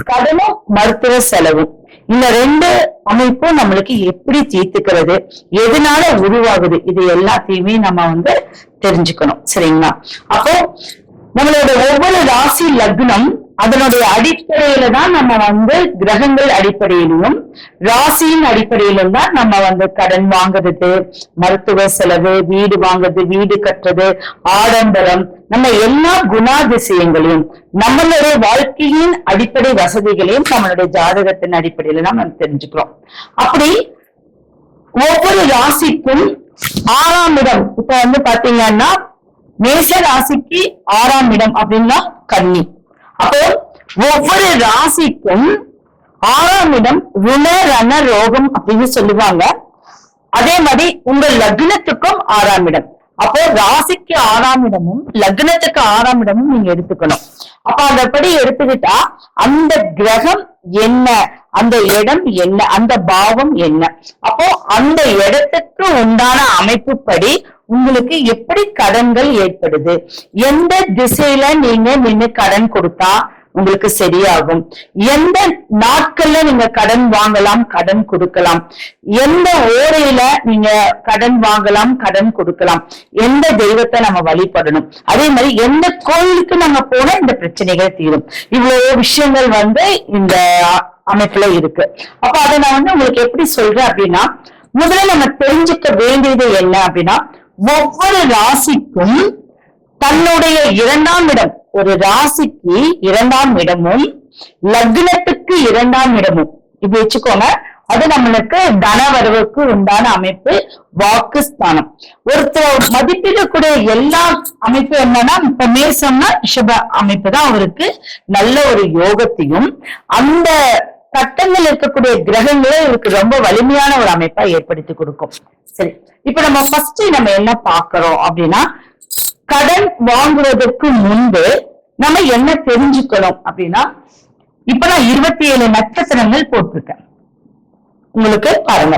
கடனும் மருத்துவ செலவும் இந்த ரெண்டு அமைப்பும் நம்மளுக்கு எப்படி தீர்த்துக்கிறது எதனால உருவாகுது இது எல்லாத்தையுமே நம்ம வந்து தெரிஞ்சுக்கணும். சரிங்களா? அப்போ நம்மளோட ஒவ்வொரு ராசி லக்னம் அதனுடைய அடிப்படையில தான் நம்ம வந்து கிரகங்கள் அடிப்படையிலும் ராசியின் அடிப்படையிலும் தான் நம்ம வந்து கடன் வாங்குறது மருத்துவ செலவு வீடு வாங்குறது வீடு கட்டுறது ஆடம்பரம் நம்ம எல்லா குணாதிசயங்களையும் நம்மளுடைய வாழ்க்கையின் அடிப்படை வசதிகளையும் நம்மளுடைய ஜாதகத்தின் அடிப்படையில தான் நம்ம தெரிஞ்சுக்கிறோம். அப்படி ஒவ்வொரு ராசிக்கும் ஆறாம் இடம். இப்ப வந்து பாத்தீங்கன்னா மேஷ ராசிக்கு ஆறாம் இடம் அப்படின்னா கன்னி. அப்போ ஒவ்வொரு ராசிக்கும் ஆறாம் இடம் ருண ரண ரோகம் அப்படின்னு சொல்லுவாங்க. அதே மாதிரி உங்க லக்னத்துக்கும் ஆறாம் இடம். அப்போ ராசிக்கு ஆறாம் இடமும் லக்னத்துக்கு ஆறாம் இடமும் நீங்க எடுத்துக்கணும். அப்ப அதப்படி எடுத்துக்கிட்டா அந்த கிரகம் என்ன? அந்த இடம் என்ன? அந்த பாவம் என்ன? அப்போ அந்த இடத்துக்கு உண்டான அமைப்புப்படி உங்களுக்கு எப்படி கடன்கள் ஏற்படுது? எந்த திசையில நீங்க நின்னு கடன் கொடுத்தா உங்களுக்கு சரியாகும்? எந்த நாட்கள்ல நீங்க கடன் வாங்கலாம் கடன் கொடுக்கலாம்? எந்த ஓரையில நீங்க கடன் வாங்கலாம் கடன் கொடுக்கலாம்? எந்த தெய்வத்தை நம்ம வழிபடணும்? அதே மாதிரி எந்த கோயிலுக்கு நம்ம போனா இந்த பிரச்சனைகள் தீரும். இவ்வளவு விஷயங்கள் வந்து இந்த அமைப்புல இருக்கு. அப்ப அதை நான் வந்து உங்களுக்கு எப்படி சொல்றேன் அப்படின்னா முதல்ல நம்ம தெரிஞ்சுக்க வேண்டியது என்ன அப்படின்னா ஒவ்வொரு ராசிக்கும் தன்னுடைய இரண்டாம் இடம். ஒரு ராசிக்கு இரண்டாம் இடமும் லக்னத்துக்கு இரண்டாம் இடமும். இப்படி வச்சுக்கோங்க. அது நம்மளுக்கு தனவரவுக்கு உண்டான அமைப்பு வாக்குஸ்தானம். ஒருத்தர் மதிப்பிடக்கூடிய எல்லா அமைப்பு என்னன்னா இப்ப மேசம்னா ரிஷப அமைப்பு தான் அவருக்கு. நல்ல ஒரு யோகத்தையும் அந்த கட்டங்கள் இருக்கக்கூடிய கிரகங்களே இவருக்கு ரொம்ப வலிமையான ஒரு அமைப்பா ஏற்படுத்தி கொடுக்கும். சரி இப்ப நம்ம ஃபர்ஸ்ட் நம்ம என்ன பாக்குறோம் அப்படின்னா கடன் வாங்குவதற்கு முன்பு நம்ம என்ன தெரிஞ்சுக்கணும் அப்படின்னா இப்ப நான் இருபத்தி ஏழு நட்சத்திரங்கள் போட்டிருக்கேன். உங்களுக்கு பாருங்க.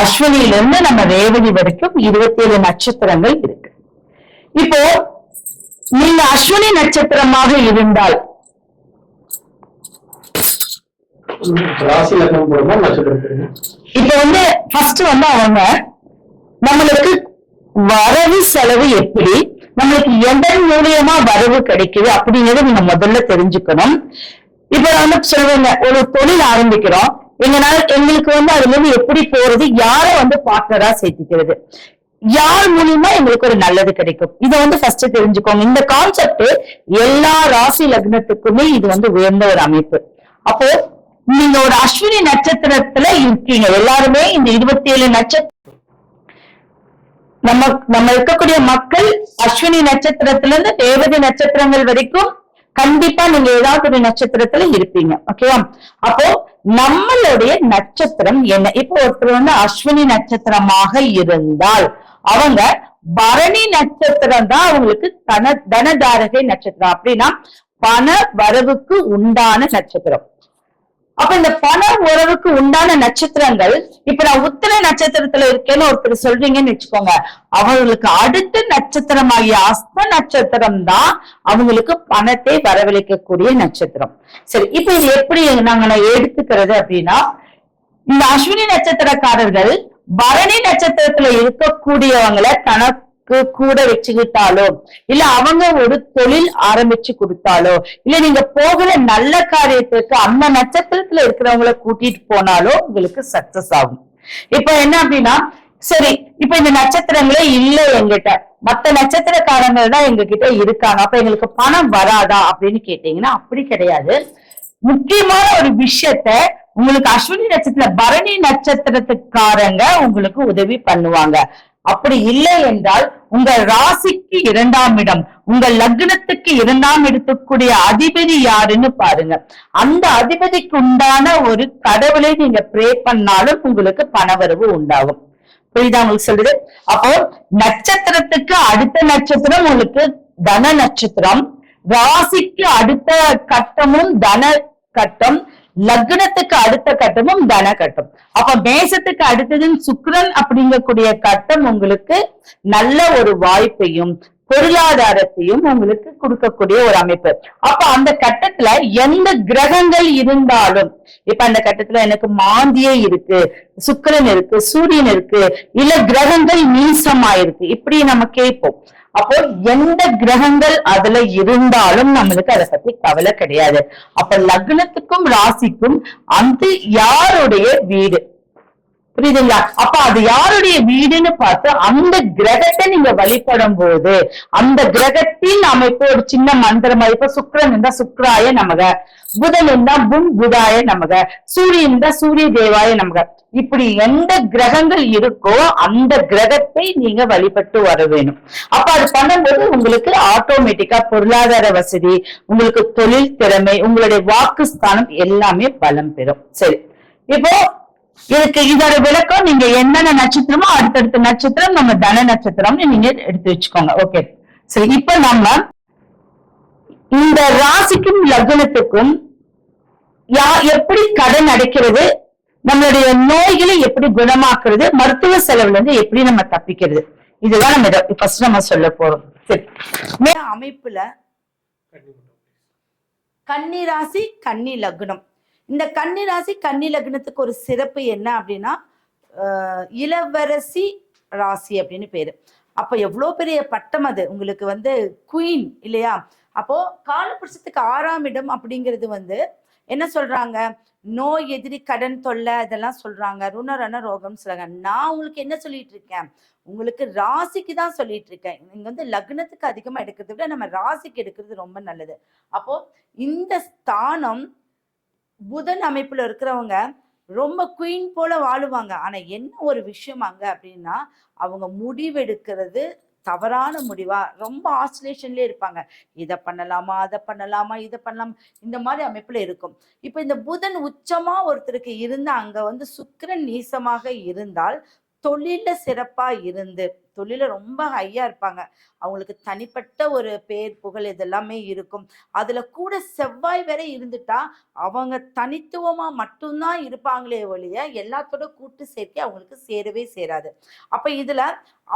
அஸ்வினியிலிருந்து நம்ம ரேவதி வரைக்கும் இருபத்தி ஏழு நட்சத்திரங்கள் இருக்கு. இப்போ நீங்க அஸ்வினி நட்சத்திரமாக இருந்தால் ராசி லக்னம் போடுமா நட்சத்திரம் போடுமா இப்ப வந்து ஃபர்ஸ்ட் வந்து அவங்க நம்மளுக்கு வரவு செலவு எப்படி? நம்மளுக்கு எதன் மூலியமா வரவு கிடைக்குது அப்படிங்கறத நீங்க முதல்ல தெரிஞ்சுக்கணும். இப்ப வந்து சொல்லுவாங்க ஒரு தொழில் ஆரம்பிக்கிறோம். எங்கனால எங்களுக்கு வந்து அதுல இருந்து எப்படி போறது? யாரை வந்து பார்ட்னரா சேர்த்திக்கிறது? யார் மூலியமா எங்களுக்கு ஒரு நல்லது கிடைக்கும்? இதை வந்து ஃபர்ஸ்ட் தெரிஞ்சுக்கோங்க. இந்த கான்செப்ட் எல்லா ராசி லக்னத்துக்குமே இது வந்து உயர்ந்த ஒரு அமைப்பு. அப்போ நீங்க ஒரு அஸ்வினி நட்சத்திரத்துல இருக்கீங்க. எல்லாருமே இந்த இருபத்தி ஏழு நட்சத்திரம் நம்ம நம்ம இருக்கக்கூடிய மக்கள் அஸ்வினி நட்சத்திரத்துல இருந்து தேவதை நட்சத்திரங்கள் வரைக்கும் கண்டிப்பா நீங்க ஏதாவது ஒரு நட்சத்திரத்துல இருப்பீங்க. ஓகேவா அப்போ நம்மளுடைய நட்சத்திரம் என்ன? இப்போ ஒருத்தர் வந்து அஸ்வினி நட்சத்திரமாக இருந்தால் அவங்க பரணி நட்சத்திரம் தான் அவங்களுக்கு தன தனதாரகை நட்சத்திரம். அப்படின்னா பண வரவுக்கு உண்டான நட்சத்திரம். அப்ப இந்த பண உறவுக்கு உண்டான நட்சத்திரங்கள் இப்ப நான் உத்திர நட்சத்திரத்துல இருக்கேன்னு ஒருத்தர் சொல்றீங்கன்னு வச்சுக்கோங்க. அவங்களுக்கு அடுத்த நட்சத்திரமாகிய அஸ்த நட்சத்திரம் தான் அவங்களுக்கு பணத்தை வரவழைக்கக்கூடிய நட்சத்திரம். சரி இப்ப இது எப்படி நாங்க நான் எடுத்துக்கிறது அப்படின்னா இந்த அஸ்வினி நட்சத்திரக்காரர்கள் பரணி நட்சத்திரத்துல இருக்கக்கூடியவங்களை தனக்கு கூட வச்சுக்கிட்டாலோ இல்ல அவங்க ஒரு தொழில் ஆரம்பிச்சு கொடுத்தாலோ? இல்ல நீங்க போகிற நல்ல காரியத்துக்கு அந்த நட்சத்திரத்துல இருக்கிறவங்கள கூட்டிட்டு போனாலோ உங்களுக்கு சக்சஸ் ஆகும். இப்ப என்ன அப்படின்னா சரி இப்ப இந்த நட்சத்திரங்களே இல்ல எங்கிட்ட மத்த நட்சத்திரக்காரங்க தான் எங்க கிட்ட இருக்காங்க. அப்ப எங்களுக்கு பணம் வராதா அப்படின்னு கேட்டீங்கன்னா அப்படி கிடையாது. முக்கியமான ஒரு விஷயத்த உங்களுக்கு அஸ்வினி நட்சத்திர பரணி நட்சத்திரத்துக்காரங்க உங்களுக்கு உதவி பண்ணுவாங்க. அப்படி இல்லை என்றால் உங்க ராசிக்கு இரண்டாம் இடம் உங்க லக்னத்துக்கு இரண்டாம் இடத்துக்குரிய அதிபதி யாருன்னு பாருங்க. அந்த அதிபதிக்கு உண்டான ஒரு கடவுளை நீங்க ப்ரே பண்ணாலும் உங்களுக்கு பணவரவு உண்டாகும். புரியுதா உங்களுக்கு சொல்றது அப்போ நட்சத்திரத்துக்கு அடுத்த நட்சத்திரம் உங்களுக்கு தன நட்சத்திரம் ராசிக்கு அடுத்த கட்டமும் தன கட்டம் லக்னத்துக்கு அடுத்த கட்டமும் தன கட்டம். அப்ப மேசத்துக்கு அடுத்தது சுக்ரன் அப்படிங்கக்கூடிய கட்டம் உங்களுக்கு நல்ல ஒரு வாய்ப்பையும் பொருளாதாரத்தையும் உங்களுக்கு கொடுக்கக்கூடிய ஒரு அமைப்பு. அப்ப அந்த கட்டத்துல எந்த கிரகங்கள் இருந்தாலும் இப்ப அந்த கட்டத்துல எனக்கு மாந்தியே இருக்கு சுக்கரன் இருக்கு சூரியன் இருக்கு இல்ல கிரகங்கள் நீசமாயிருக்கு இப்படி நம்ம கேட்போம். அப்போ எந்த கிரகங்கள் அதுல இருந்தாலும் நம்மளுக்கு அதை பத்தி கவலை கிடையாது. அப்ப லக்னத்துக்கும் ராசிக்கும் அந்த யாருடைய வீடு? புரியுதுங்களா? அப்ப அது யாருடைய வீடுன்னு பார்த்து அந்த கிரகத்தை நீங்க வழிபடும் போது அந்த கிரகத்தின் அமைப்பு ஒரு சின்ன மந்திரம் இப்ப சுக்கரன் இருந்தா சுக்ராய நமக புதன் இருந்தா புன் புதாய நமக சூரியன் இருந்தா சூரிய தேவாய நமக. இப்படி எந்த கிரகங்கள் இருக்கோ அந்த கிரகத்தை நீங்க வழிபட்டு வர வேணும். அப்ப அது பண்ணும்போது உங்களுக்கு ஆட்டோமேட்டிக்கா பொருளாதார வசதி உங்களுக்கு தொழில் திறமை உங்களுடைய வாக்கு ஸ்தானம் எல்லாமே பலம் பெறும். சரி. இப்போ இதுக்கு இதோட விளக்கம் நீங்க என்னென்ன நட்சத்திரமோ அடுத்தடுத்த நட்சத்திரம் நம்ம தன நட்சத்திரம்னு நீங்க எடுத்து வச்சுக்கோங்க. ஓகே சரி இப்ப நம்ம இந்த ராசிக்கும் லக்னத்துக்கும் யா எப்படி கடன் அடைக்கிறது நம்மளுடைய நோய்களை எப்படி குணமாக்குறது மருத்துவ செலவுல இருந்து எப்படி நம்ம தப்பிக்கிறது. இதுதான் நம்ம ஃபர்ஸ்ட் நம்ம சொல்ல போறோம். சரி. மே- அமைப்புல கன்னி ராசி கன்னி லக்னம். இந்த கன்னி ராசி கன்னி லக்னத்துக்கு ஒரு சிறப்பு என்ன அப்படின்னா இளவரசி ராசி அப்படின்னு பேரு. அப்ப எவ்வளோ பெரிய பட்டம் அது. உங்களுக்கு வந்து குயின் இல்லையா? அப்போ காலபுருஷத்துக்கு ஆறாம் இடம் அப்படிங்கிறது வந்து என்ன சொல்றாங்க? நோய் எதிரி கடன் தொல்லை இதெல்லாம் சொல்றாங்க. ருணரண ரோகம்னு சொல்றாங்க. நான் உங்களுக்கு என்ன சொல்லிட்டு இருக்கேன்? உங்களுக்கு ராசிக்கு தான் சொல்லிட்டு இருக்கேன். இங்க வந்து லக்னத்துக்கு அதிகமா எடுக்கிறத விட நம்ம ராசிக்கு எடுக்கிறது ரொம்ப நல்லது. அப்போ இந்த ஸ்தானம் புதன் அமைப்புல இருக்கிறவங்க ரொம்ப குயின் போல வாழுவாங்க. ஆனா என்ன ஒரு விஷயம் அங்க அப்படின்னா அவங்க முடிவெடுக்கிறது தவறான முடிவா? ரொம்ப ஆசிலேஷன்லேயே இருப்பாங்க. இதை பண்ணலாமா அதை பண்ணலாமா இதை பண்ணலாமா இந்த மாதிரி அமைப்புல இருக்கும். இப்போ இந்த புதன் உச்சமா ஒருத்தருக்கு இருந்து அங்க வந்து சுக்கரன் நீசமாக இருந்தால் தொழில சிறப்பா இருந்து தொழில ரொம்ப ஹையா இருப்பாங்க. அவங்களுக்கு தனிப்பட்ட ஒரு பேர் புகழ் இதெல்லாமே இருக்கும். அதுல கூட செவ்வாய் வேற இருந்துட்டா அவங்க தனித்துவமா மட்டும்தான் இருப்பாங்களே ஒழிய எல்லாத்தோட கூட்டு சேர்க்கை அவங்களுக்கு சேரவே சேராது. அப்ப இதுல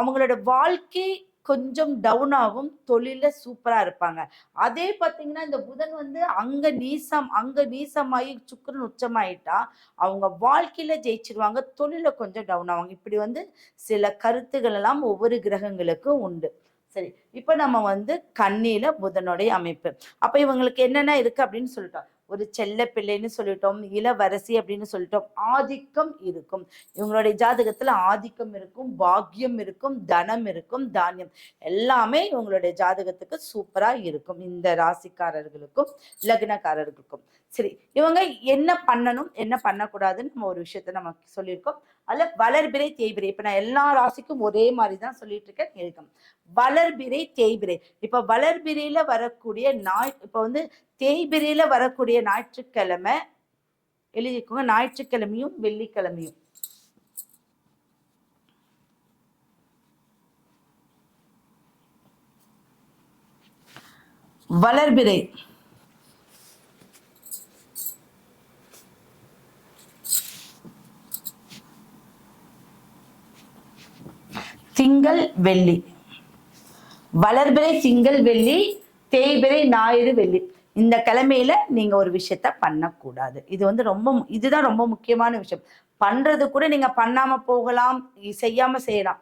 அவங்களோட வாழ்க்கை கொஞ்சம் டவுன் ஆகும் தொழில சூப்பரா இருப்பாங்க. அதே பார்த்தீங்கன்னா இந்த புதன் வந்து அங்க நீசம் அங்க நீசமாயி சுக்கரன் உச்சமாயிட்டா அவங்க வாழ்க்கையில ஜெயிச்சிருவாங்க தொழில கொஞ்சம் டவுன் ஆவாங்க. இப்படி வந்து சில கருத்துக்கள் எல்லாம் ஒவ்வொரு கிரகங்களுக்கும் உண்டு. சரி இப்போ நம்ம வந்து கண்ணியில புதனுடைய அமைப்பு. அப்ப இவங்களுக்கு என்னென்ன இருக்கு அப்படின்னு சொல்லிட்டோம். ஒரு செல்ல பிள்ளைன்னு சொல்லிட்டோம் இளவரசி அப்படின்னு சொல்லிட்டோம் ஆதிக்கம் இருக்கும். இவங்களுடைய ஜாதகத்துல ஆதிக்கம் இருக்கும் பாக்கியம் இருக்கும் தனம் இருக்கும் தானியம் எல்லாமே இவங்களுடைய ஜாதகத்துக்கு சூப்பரா இருக்கும். இந்த ராசிக்காரர்களுக்கும் லக்னக்காரர்களுக்கும். சரி இவங்க என்ன பண்ணணும் என்ன பண்ணக்கூடாதுன்னு நம்ம ஒரு விஷயத்த நம்ம சொல்லியிருக்கோம். அல்ல வளர்பிறை தேய்பிறை. இப்ப நான் எல்லா ராசிக்கும் ஒரே மாதிரி தான் சொல்லிட்டு இருக்கேன் இருக்கும் வளர்பிறை தேய்பிறை. இப்ப வளர்பிறையில வரக்கூடிய நாய் இப்ப வந்து தேய்பிறையில வரக்கூடிய ஞாயிற்றுக்கிழமை எழுதிக்கோங்க ஞாயிற்றுக்கிழமையும் வெள்ளிக்கிழமையும். வளர்பிறை. திங்கள் வெள்ளி. வளர்பிறை திங்கள் வெள்ளி தேய்பிறை ஞாயிறு வெள்ளி. இந்த கிழமையில நீங்க ஒரு விஷயத்த பண்ணக்கூடாது. இது வந்து ரொம்ப இதுதான் ரொம்ப முக்கியமான விஷயம். பண்றது கூட நீங்க பண்ணாம போகலாம் செய்யாம செய்யலாம்.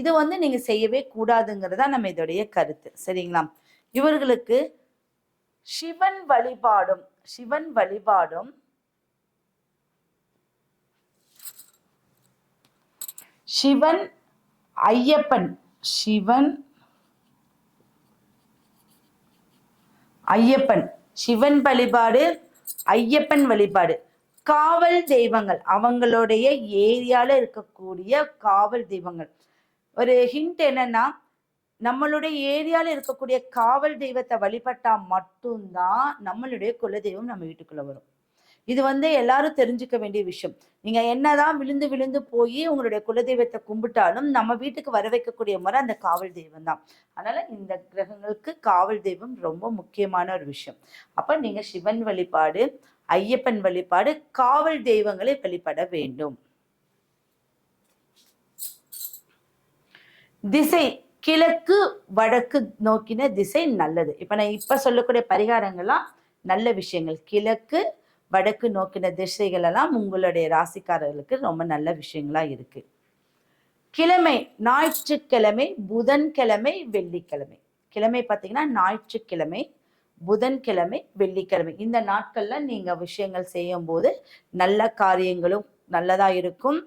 இது வந்து நீங்க செய்யவே கூடாதுங்கிறதா நம்ம இதோடைய கருத்து. சரிங்களா? இவர்களுக்கு சிவன் வழிபாடும் சிவன் வழிபாடும் சிவன் ஐயப்பன் சிவன் ஐயப்பன் சிவன் வழிபாடு ஐயப்பன் வழிபாடு. காவல் தெய்வங்கள் அவங்களுடைய ஏரியால இருக்கக்கூடிய காவல் தெய்வங்கள். ஒரு ஹிண்ட் என்னன்னா நம்மளுடைய ஏரியால இருக்கக்கூடிய காவல் தெய்வத்தை வழிபட்டா மட்டும்தான் நம்மளுடைய குலதெய்வம் நம்ம வீட்டுக்குள்ள வரும். இது வந்து எல்லாரும் தெரிஞ்சுக்க வேண்டிய விஷயம். நீங்க என்னதான் விழுந்து விழுந்து போய் உங்களுடைய குலதெய்வத்தை கும்பிட்டாலும் நம்ம வீட்டுக்கு வர வைக்கக்கூடிய முறை அந்த காவல் தெய்வம் தான். அதனால இந்த கிரகங்களுக்கு காவல் தெய்வம் ரொம்ப முக்கியமான ஒரு விஷயம். அப்ப நீங்க சிவன் வழிபாடு ஐயப்பன் வழிபாடு காவல் தெய்வங்களை வழிபட வேண்டும். திசை கிழக்கு வடக்கு நோக்கின திசை நல்லது. இப்ப நான் இப்ப சொல்லக்கூடிய பரிகாரங்கள்லாம் நல்ல விஷயங்கள். கிழக்கு வடக்கு நோக்கின திசைகள் எல்லாம் உங்களுடைய ராசிக்காரர்களுக்கு ரொம்ப நல்ல விஷயங்களா இருக்கு. கிழமை ஞாயிற்றுக்கிழமை புதன்கிழமை வெள்ளிக்கிழமை. கிழமை பார்த்தீங்கன்னா ஞாயிற்றுக்கிழமை புதன்கிழமை வெள்ளிக்கிழமை. இந்த நாட்கள்ல நீங்க விஷயங்கள் செய்யும் போது நல்ல காரியங்களும் நல்லதா இருக்கும்.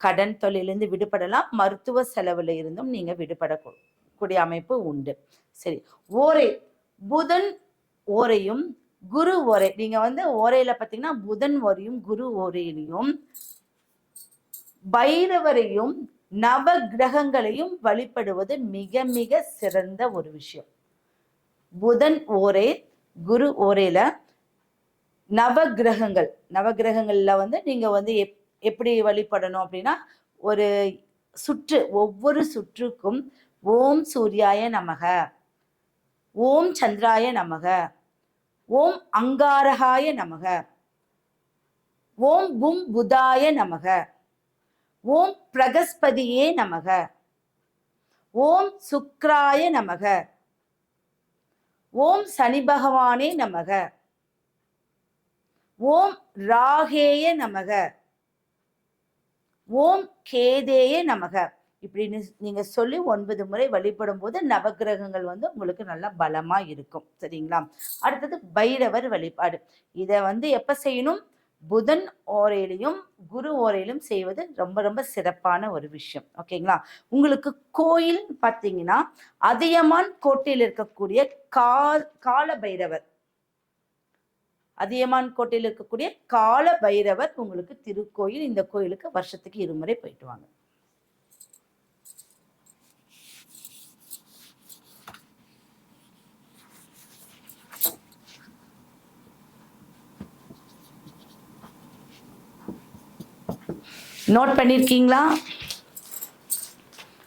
கடன் தொழிலிருந்து விடுபடலாம். மருத்துவ செலவுல இருந்தும் நீங்க விடுபடக்கூடிய அமைப்பு உண்டு. சரி ஓரை புதன் ஓரையும் குரு ஓரை. நீங்க வந்து ஓரையில பாத்தீங்கன்னா புதன் ஓரையும் குரு ஓரையிலையும் பைரவரையும் நவ கிரகங்களையும் வழிபடுவது மிக மிக சிறந்த ஒரு விஷயம். புதன் ஓரே குரு ஓரையில நவ கிரகங்கள். நவ கிரகங்கள்ல வந்து நீங்க வந்து எப் எப்படி வழிபடணும் அப்படின்னா ஒரு சுற்று ஒவ்வொரு சுற்றுக்கும் ஓம் சூர்யாய நமக. ஓம் சந்திராய நமக. ஓம் அங்காரகாய நமக. ஓம் கும் புதாய நமக. ஓம் பிரகஸ்பதியே நமக. ஓம் சுக்ராய நமக. ஓம் சனி பகவானே நமக. ஓம் ராகேய நமக. ஓம் கேதேய நமக. இப்படின்னு நீங்கள் சொல்லி ஒன்பது முறை வழிபடும் போது நவக்கிரகங்கள் வந்து உங்களுக்கு நல்லா பலமாக இருக்கும். சரிங்களா? அடுத்தது பைரவர் வழிபாடு. இதை வந்து எப்போ செய்யணும்? புதன் ஓரையிலையும் குரு ஓரையிலும் செய்வது ரொம்ப ரொம்ப சிறப்பான ஒரு விஷயம். ஓகேங்களா? உங்களுக்கு கோயில் பார்த்தீங்கன்னா அதியமான் கோட்டையில் இருக்கக்கூடிய கா கால பைரவர். அதியமான் கோட்டையில் இருக்கக்கூடிய கால பைரவர் உங்களுக்கு திருக்கோயில் இந்த கோயிலுக்கு வருஷத்துக்கு இருமுறை போயிட்டு வாங்க. நோட் பண்ணிருக்கீங்களா?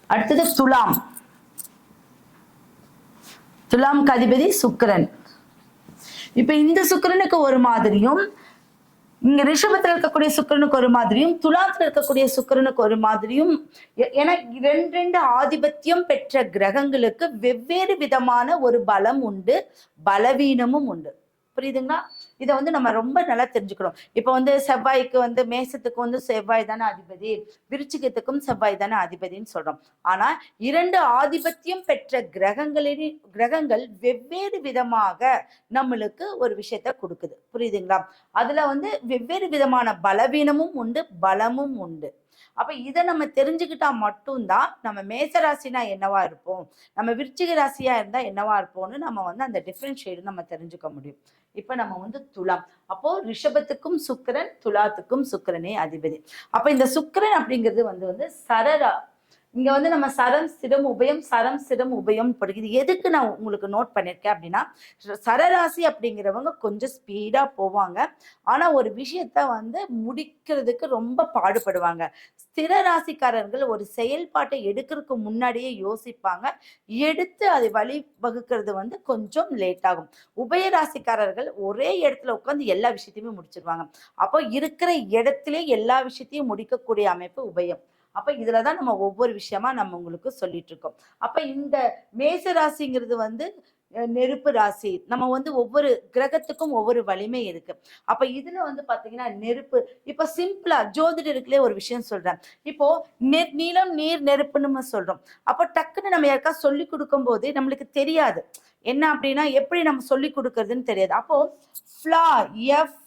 அடுத்தது துலாம். துலாம் அதிபதி சுக்கரன். இப்ப இந்த சுக்கிரனுக்கு ஒரு மாதிரியும் இங்க ரிஷபத்துல இருக்கக்கூடிய சுக்கரனுக்கு ஒரு மாதிரியும் துலாத்துல இருக்கக்கூடிய சுக்கரனுக்கு ஒரு மாதிரியும் எ- ஏன்னா ரெண்டு ரெண்டு ஆதிபத்தியம் பெற்ற கிரகங்களுக்கு வெவ்வேறு விதமான ஒரு பலம் உண்டு பலவீனமும் உண்டு. புரியுதுங்களா? இதை வந்து நம்ம ரொம்ப நல்லா தெரிஞ்சுக்கணும். இப்போ வந்து செவ்வாய்க்கு வந்து மேசத்துக்கு வந்து செவ்வாய் தானே அதிபதி விருச்சிகத்துக்கும் செவ்வாய் தானே அதிபதின்னு சொல்றோம். ஆனா இரண்டு ஆதிபத்தியம் பெற்ற கிரகங்களின் கிரகங்கள் வெவ்வேறு விதமாக நம்மளுக்கு ஒரு விஷயத்த கொடுக்குது. புரியுதுங்களா? அதுல வந்து வெவ்வேறு விதமான பலவீனமும் உண்டு பலமும் உண்டு. அப்ப இதை நம்ம தெரிஞ்சுக்கிட்டா மட்டும்தான் நம்ம மேசராசினா என்னவா இருப்போம்? நம்ம விருச்சிக ராசியா இருந்தா என்னவா இருப்போம்னு நம்ம வந்து அந்த டிஃப்ரென்ஷியேட் நம்ம தெரிஞ்சுக்க முடியும். இப்ப நம்ம வந்து துலாம். அப்போ ரிஷபத்துக்கும் சுக்கரன் துலாத்துக்கும் சுக்கரனே அதிபதி. அப்ப இந்த சுக்கரன் அப்படிங்கிறது வந்து வந்து சரரா இங்க வந்து நம்ம சரம் சிரம் உபயம் சரம் சிரம் உபயம் படுகிறது. எதுக்கு நான் உங்களுக்கு நோட் பண்ணிருக்கேன் அப்படின்னா சரராசி அப்படிங்கிறவங்க கொஞ்சம் ஸ்பீடா போவாங்க. ஆனா ஒரு விஷயத்த வந்து முடிக்கிறதுக்கு ரொம்ப பாடுபடுவாங்க. ஸ்திர ராசிக்காரர்கள் ஒரு செயல்பாட்டை எடுக்கிறதுக்கு முன்னாடியே யோசிப்பாங்க. எடுத்து அதை வழி வகுக்கிறது வந்து கொஞ்சம் லேட் ஆகும். உபய ராசிக்காரர்கள் ஒரே இடத்துல உட்காந்து எல்லா விஷயத்தையுமே முடிச்சிருவாங்க. அப்போ இருக்கிற இடத்துல எல்லா விஷயத்தையும் முடிக்கக்கூடிய அமைப்பு உபயம். அப்ப இதுலதான் நம்ம ஒவ்வொரு விஷயமா நம்ம உங்களுக்கு சொல்லிட்டு இருக்கோம். அப்ப இந்த மேச ராசிங்கிறது வந்து நெருப்பு ராசி. நம்ம வந்து ஒவ்வொரு கிரகத்துக்கும் ஒவ்வொரு வலிமை இருக்கு. அப்ப இதுல வந்து பாத்தீங்கன்னா நெருப்பு. இப்ப சிம்பிளா ஜோதிடருக்குள்ளே ஒரு விஷயம் சொல்றேன். இப்போ நெர் நீளம் நீர் நெருப்புன்னு நம்ம சொல்றோம். அப்போ டக்குன்னு நம்ம யாருக்கா சொல்லி கொடுக்கும் போது நம்மளுக்கு தெரியாது. என்ன அப்படின்னா எப்படி நம்ம சொல்லி கொடுக்கறதுன்னு தெரியாது. அப்போ ஃப்ளா எஃப்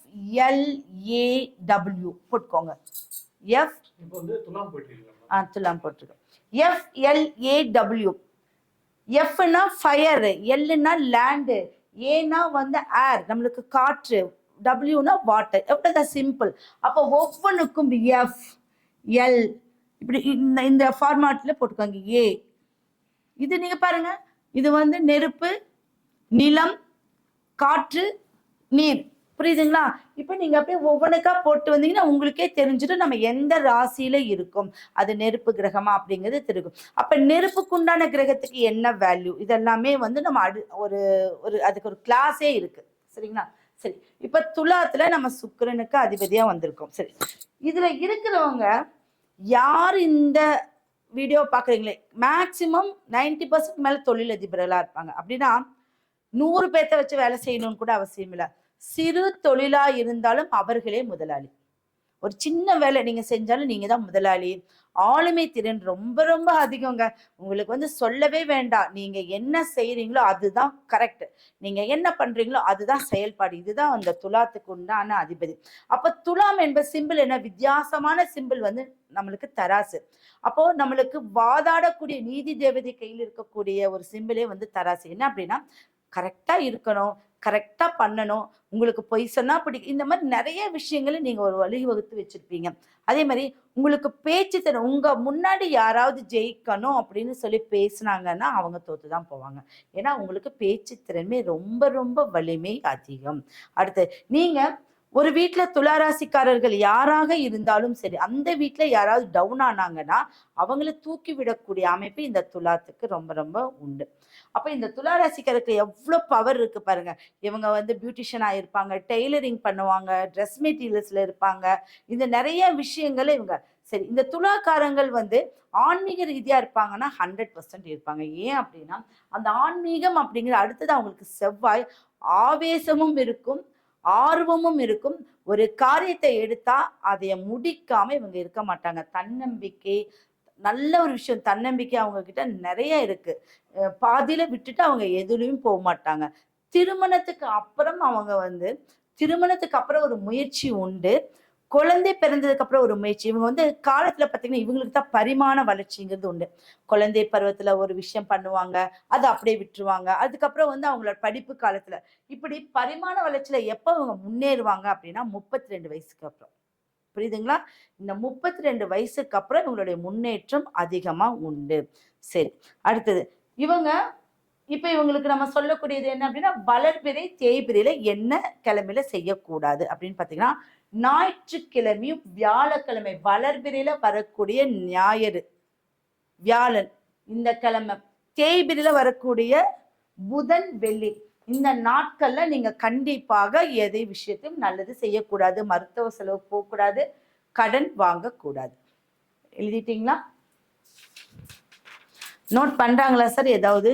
எல் ஏ டபிள்யூ போட்டுக்கோங்க. எஃப் இப்போ வந்து ஆ துலாம் போட்டிருக்கோம் எஃப் எல் ஏ டபிள்யூ எஃப்னா ஃபயரு எல்லுனா லேண்டு ஏனா வந்து ஏர் நம்மளுக்கு காற்று டபிள்யூனா வாட்டர் எவ்வளோதான் சிம்பிள் அப்போ ஒவ்வொன்றுக்கும் எஃப் எல் இப்படி இந்த இந்த ஃபார்மாட்டில் போட்டுக்கோங்க. ஏ இது நீங்கள் பாருங்கள் இது வந்து நெருப்பு நிலம் காற்று நீர். புரியுதுங்களா? இப்போ நீங்க அப்படியே ஒவ்வொன்றுக்கா போட்டு வந்தீங்கன்னா உங்களுக்கே தெரிஞ்சிடும் நம்ம எந்த ராசியில இருக்கோம். அது நெருப்பு கிரகமா அப்படிங்கிறது தெரியும். அப்ப நெருப்புக்குண்டான கிரகத்துக்கு என்ன வேல்யூ இதெல்லாமே வந்து நம்ம அடு ஒரு ஒரு அதுக்கு ஒரு கிளாஸே இருக்கு. சரிங்களா? சரி. இப்ப துலாத்துல நம்ம சுக்கரனுக்கு அதிபதியா வந்திருக்கோம். சரி. இதுல இருக்கிறவங்க யார் இந்த வீடியோ பார்க்குறீங்களே? மேக்சிமம் 90% பர்சன்ட் மேலே தொழிலதிபர்களாக இருப்பாங்க. அப்படின்னா நூறு பேர்த்த வச்சு வேலை செய்யணும்னு கூட அவசியம் இல்லை. சிறு தொழிலா இருந்தாலும் அவர்களே முதலாளி. ஒரு சின்ன வேலை நீங்க செஞ்சாலும் நீங்க தான் முதலாளி. ஆளுமை திறன் ரொம்ப ரொம்ப அதிகங்க. உங்களுக்கு வந்து சொல்லவே வேண்டாம். நீங்க என்ன செய்யறீங்களோ அதுதான் கரெக்ட். நீங்க என்ன பண்றீங்களோ அதுதான் செயல்பாடு. இதுதான் அந்த துலாத்துக்கு உண்டான அதிபதி. அப்ப துலாம் என்ப சிம்பிள் என்ன? வித்தியாசமான சிம்பிள் வந்து நம்மளுக்கு தராசு. அப்போ நம்மளுக்கு வாதாடக்கூடிய நீதி தேவதை கையில் இருக்கக்கூடிய ஒரு சிம்பிளே வந்து தராசு. என்ன அப்படின்னா கரெக்டா இருக்கணும். கரெக்டாக பண்ணணும். உங்களுக்கு பொய் சொன்னால் பிடிக்கும். இந்த மாதிரி நிறைய விஷயங்களை நீங்கள் ஒரு வழிவகுத்து வச்சுருப்பீங்க. அதே மாதிரி உங்களுக்கு பேச்சு தர உங்கள் முன்னாடி யாராவது ஜெயிக்கணும் அப்படின்னு சொல்லி பேசுனாங்கன்னா அவங்க தோத்து தான் போவாங்க. ஏன்னா உங்களுக்கு பேச்சு திறமை ரொம்ப ரொம்ப வலிமை அதிகம். அடுத்து நீங்கள் ஒரு வீட்டில் துளாராசிக்காரர்கள் யாராக இருந்தாலும் சரி அந்த வீட்டில் யாராவது டவுன் ஆனாங்கன்னா அவங்கள தூக்கி விடக்கூடிய அமைப்பு இந்த துலாத்துக்கு ரொம்ப ரொம்ப உண்டு. அப்போ இந்த துளாராசிக்கருக்கு எவ்வளோ பவர் இருக்கு பாருங்க. இவங்க வந்து பியூட்டிஷியனாக இருப்பாங்க டெய்லரிங் பண்ணுவாங்க ட்ரெஸ் மெட்டீரியல்ஸில் இருப்பாங்க. இந்த நிறைய விஷயங்கள் இவங்க சரி இந்த துலாக்காரங்கள் வந்து ஆன்மீக ரீதியாக இருப்பாங்கன்னா ஹண்ட்ரட் பர்சன்ட் இருப்பாங்க. ஏன் அப்படின்னா அந்த ஆன்மீகம் அப்படிங்கிற அடுத்தது அவங்களுக்கு செவ்வாய் ஆவேசமும் இருக்கும் ஆர்வமும் இருக்கும். ஒரு காரியத்தை எடுத்தா அதை முடிக்காம இவங்க இருக்க மாட்டாங்க. தன்னம்பிக்கை நல்ல ஒரு விஷயம் தன்னம்பிக்கை அவங்க கிட்ட நிறைய இருக்கு. பாதியில விட்டுட்டு அவங்க எதுலையும் போக மாட்டாங்க. திருமணத்துக்கு அப்புறம் அவங்க வந்து திருமணத்துக்கு அப்புறம் ஒரு முயற்சி உண்டு. குழந்தை பிறந்ததுக்கு அப்புறம் ஒரு முயற்சி. இவங்க வந்து காலத்துல பாத்தீங்கன்னா இவங்களுக்கு தான் பரிமாண வளர்ச்சிங்கிறது உண்டு. குழந்தை பருவத்துல ஒரு விஷயம் பண்ணுவாங்க அதை அப்படியே விட்டுருவாங்க. அதுக்கப்புறம் வந்து அவங்களோட படிப்பு காலத்துல. இப்படி பரிமாண வளர்ச்சியில எப்போ அவங்க முன்னேறுவாங்க அப்படின்னா முப்பத்தி ரெண்டு வயசுக்கு அப்புறம். புரியுதுங்களா? இந்த முப்பத்தி ரெண்டு வயசுக்கு அப்புறம் இவங்களுடைய முன்னேற்றம் அதிகமா உண்டு. சரி அடுத்தது. இவங்க இப்ப இவங்களுக்கு நம்ம சொல்லக்கூடியது என்ன அப்படின்னா வளர்பிறை தேய்பிரையில என்ன கிழமையில செய்யக்கூடாது அப்படின்னு பாத்தீங்கன்னா ஞாயிற்றுக்கிழமையும் வியாழக்கிழமை வளர்பிறையில வரக்கூடிய ஞாயிறு வியாழன் இந்த கிழமை தேய்பிரில வரக்கூடிய புதன் வெள்ளி இந்த நாட்கள்ல நீங்க கண்டிப்பாக எதை விஷயத்தையும் நல்லது செய்யக்கூடாது மருத்துவ செலவு போகக்கூடாது கடன் வாங்கக்கூடாது. எழுதிட்டீங்களா? நோட் பண்றாங்களா சார் ஏதாவது?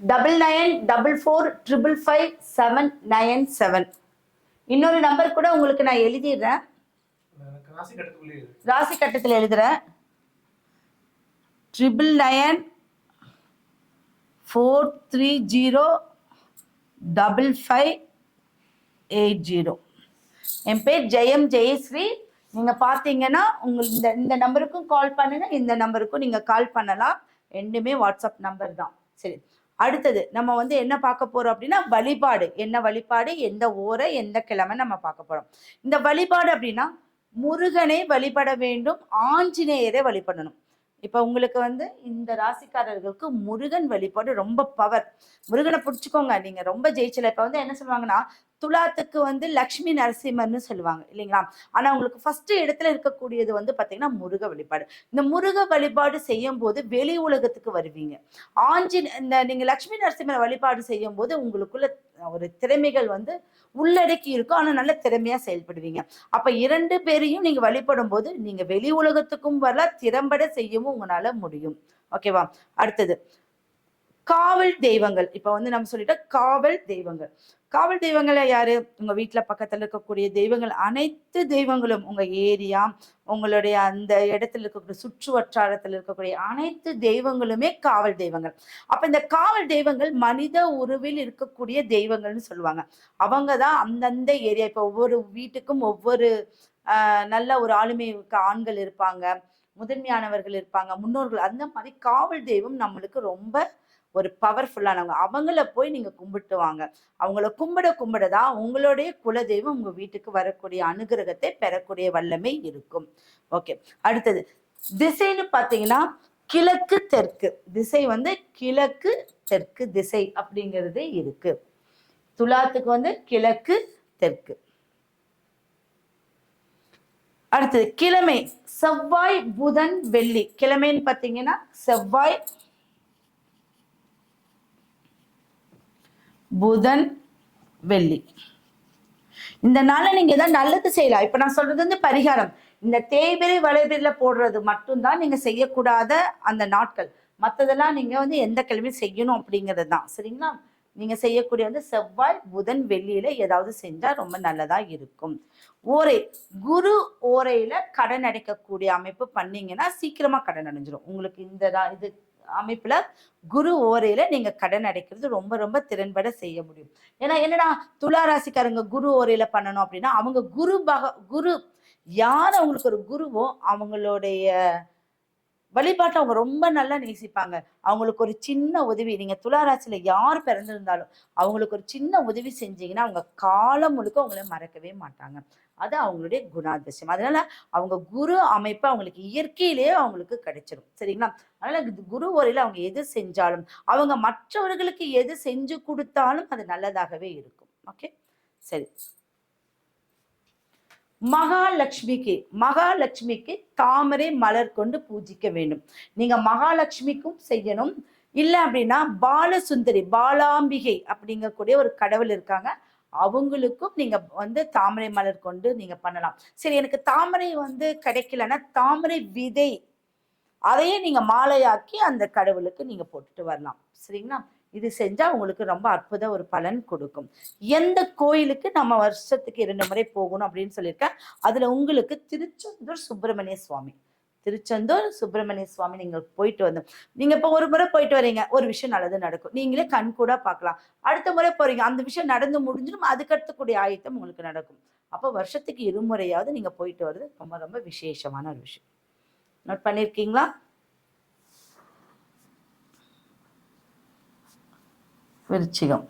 Double nine double four triple five seven nine seven இன்னொரு நம்பர் கூட உங்களுக்கு நான் எழுதிடுறேன். ராசி கட்டத்தில் எழுதுறேன். Triple nine four three zero double five eight zero என் பேர் ஜெயம் ஜெயஸ்ரீ. நீங்கள் பார்த்தீங்கன்னா உங்களுக்கு இந்த இந்த நம்பருக்கும் கால் பண்ணுங்கள் இந்த நம்பருக்கும் நீங்கள் கால் பண்ணலாம். ரெண்டுமே வாட்ஸ்அப் நம்பர் தான். சரி. அடுத்தது நம்ம வந்து என்ன பார்க்க போறோம் அப்படின்னா வழிபாடு. என்ன வழிபாடு? எந்த ஊரை எந்த கிழமை நம்ம பார்க்க போறோம். இந்த வழிபாடு அப்படின்னா முருகனை வழிபட வேண்டும் ஆஞ்சநேயரை வழிபடணும். இப்போ உங்களுக்கு வந்து இந்த ராசிக்காரர்களுக்கு முருகன் வழிபாடு ரொம்ப பவர் முருகனை பிடிச்சிக்கோங்க. நீங்க ரொம்ப ஜெயிச்சல. இப்ப வந்து என்ன சொல்லுவாங்கன்னா துலாத்துக்கு வந்து லக்ஷ்மி நரசிம்மர்னு சொல்லுவாங்க இல்லைங்களா? ஆனா உங்களுக்கு ஃபர்ஸ்ட் இடத்துல இருக்கக்கூடியது வந்து பாத்தீங்கன்னா முருக வழிபாடு. இந்த முருக வழிபாடு செய்யும் போது வெளி உலகத்துக்கு வருவீங்க. ஆஞ்சி இந்த நீங்க லக்ஷ்மி நரசிம்மர் வழிபாடு செய்யும் போது உங்களுக்குள்ள ஒரு திறமைகள் வந்து உள்ளடக்கி இருக்கும். ஆனா நல்ல திறமையா செயல்படுவீங்க. அப்ப இரண்டு பேரையும் நீங்க வழிபடும் போது நீங்க வெளி உலகத்துக்கும் வரலாம் திறம்பட செய்யவும் உங்களால முடியும். ஓகேவா அடுத்தது காவல் தெய்வங்கள். இப்ப வந்து நம்ம சொல்லிட்டோம் காவல் தெய்வங்கள். காவல் தெய்வங்களை யாரு? உங்க வீட்டுல பக்கத்துல இருக்கக்கூடிய தெய்வங்கள் அனைத்து தெய்வங்களும் உங்க ஏரியா உங்களுடைய அந்த இடத்துல இருக்கக்கூடிய சுற்று வட்டாரத்தில் இருக்கக்கூடிய அனைத்து தெய்வங்களுமே காவல் தெய்வங்கள். அப்ப இந்த காவல் தெய்வங்கள் மனித உருவில் இருக்கக்கூடிய தெய்வங்கள்னு சொல்லுவாங்க. அவங்க தான் அந்தந்த ஏரியா இப்ப ஒவ்வொரு வீட்டுக்கும் ஒவ்வொரு நல்ல ஒரு ஆளுமை ஆண்கள் இருப்பாங்க முதன்மையானவர்கள் இருப்பாங்க முன்னோர்கள். அந்த மாதிரி காவல் தெய்வம் நம்மளுக்கு ரொம்ப ஒரு பவர்ஃபுல்லானவங்க அவங்கள போய் நீங்கள் கும்பிட்டு வாங்க. அவங்கள கும்பிட கும்பிட தான் உங்களுடைய குலதெய்வம் உங்கள் வீட்டுக்கு வரக்கூடிய அனுகிரகத்தை பெறக்கூடிய வல்லமை இருக்கும். ஓகே அடுத்தது திசைன்னு பார்த்தீங்கன்னா கிழக்கு தெற்கு. திசை வந்து கிழக்கு தெற்கு திசை அப்படிங்கிறது இருக்கு. துலாத்துக்கு வந்து கிழக்கு தெற்கு. அடுத்தது கிழமை. செவ்வாய் புதன் வெள்ளி. கிழமைன்னு பார்த்தீங்கன்னா செவ்வாய் புதன் வெள்ளி. இந்த நாளை நீங்க ஏதாவது நல்லது செய்யலாம். இப்ப நான் சொல்றது வந்து பரிகாரம். இந்த தேய்பிரை வளைபிரில போடுறது மட்டும்தான் நீங்க செய்யக்கூடாத அந்த நாட்கள். மற்றதெல்லாம் நீங்க வந்து எந்த கிழமையும் செய்யணும் அப்படிங்கிறது தான். சரிங்களா? நீங்க செய்யக்கூடிய வந்து செவ்வாய் புதன் வெள்ளியில ஏதாவது செஞ்சா ரொம்ப நல்லதா இருக்கும். ஓரை குரு ஓரையில கடன் அடைக்கக்கூடிய அமைப்பு பண்ணீங்கன்னா சீக்கிரமா கடன் அடைஞ்சிடும் உங்களுக்கு இந்த இது அமைப்புல குரு ஓரையில நீங்க கடன் அடைக்கிறது ரொம்ப ரொம்ப திறன்பட செய்ய முடியும். ஏன்னா என்னன்னா துலா ராசிக்காரங்க குரு ஓரையில பண்ணணும் அப்படின்னா அவங்க குரு பக குரு யார் அவங்களுக்கு ஒரு குருவோ அவங்களுடைய வழிபாட்டை அவங்க ரொம்ப நல்லா நேசிப்பாங்க. அவங்களுக்கு ஒரு சின்ன உதவி நீங்க துளாராசியில யார் பிறந்திருந்தாலும் அவங்களுக்கு ஒரு சின்ன உதவி செஞ்சீங்கன்னா அவங்க காலம் முழுக்க அவங்கள மறக்கவே மாட்டாங்க. அது அவங்களுடைய குணாதிசயம். அதனால அவங்க குரு அமைப்பு அவங்களுக்கு இயற்கையிலேயே அவங்களுக்கு கிடைச்சிடும் சரிங்களா? அதனால இது குரு வரையில அவங்க எது செஞ்சாலும் அவங்க மற்றவர்களுக்கு எது செஞ்சு கொடுத்தாலும் அது நல்லதாகவே இருக்கும். ஓகே? சரி. மகாலட்சுமிக்கு மகாலட்சுமிக்கு தாமரை மலர் கொண்டு பூஜிக்க வேண்டும். நீங்க மகாலட்சுமிக்கும் செய்யணும். இல்லை அப்படின்னா பாலசுந்தரி பாலாம்பிகை அப்படிங்கக்கூடிய ஒரு கடவுள் இருக்காங்க. அவங்களுக்கும் நீங்க வந்து தாமரை மலர் கொண்டு நீங்க பண்ணலாம். சரி எனக்கு தாமரை வந்து கிடைக்கலன்னா தாமரை விதை அதையே நீங்க மாலையாக்கி அந்த கடவுளுக்கு நீங்க போட்டுட்டு வரலாம். சரிங்களா? இது செஞ்சால் உங்களுக்கு ரொம்ப அற்புத ஒரு பலன் கொடுக்கும். எந்த கோயிலுக்கு நம்ம வருஷத்துக்கு இரண்டு முறை போகணும் அப்படின்னு சொல்லியிருக்கேன் அதில் உங்களுக்கு திருச்செந்தூர் சுப்பிரமணிய சுவாமி. திருச்செந்தூர் சுப்பிரமணிய சுவாமி நீங்கள் போயிட்டு வந்து நீங்க இப்போ ஒரு முறை போயிட்டு வரீங்க ஒரு விஷயம் நல்லது நடக்கும். நீங்களே கண் கூட பார்க்கலாம். அடுத்த முறை போறீங்க அந்த விஷயம் நடந்து முடிஞ்சிடும் அதுக்கடுத்தக்கூடிய ஆயத்தம் உங்களுக்கு நடக்கும். அப்போ வருஷத்துக்கு இருமுறையாவது நீங்க போயிட்டு வர்றது ரொம்ப ரொம்ப விசேஷமான ஒரு விஷயம். நோட் பண்ணியிருக்கீங்களா விருச்சிகம்.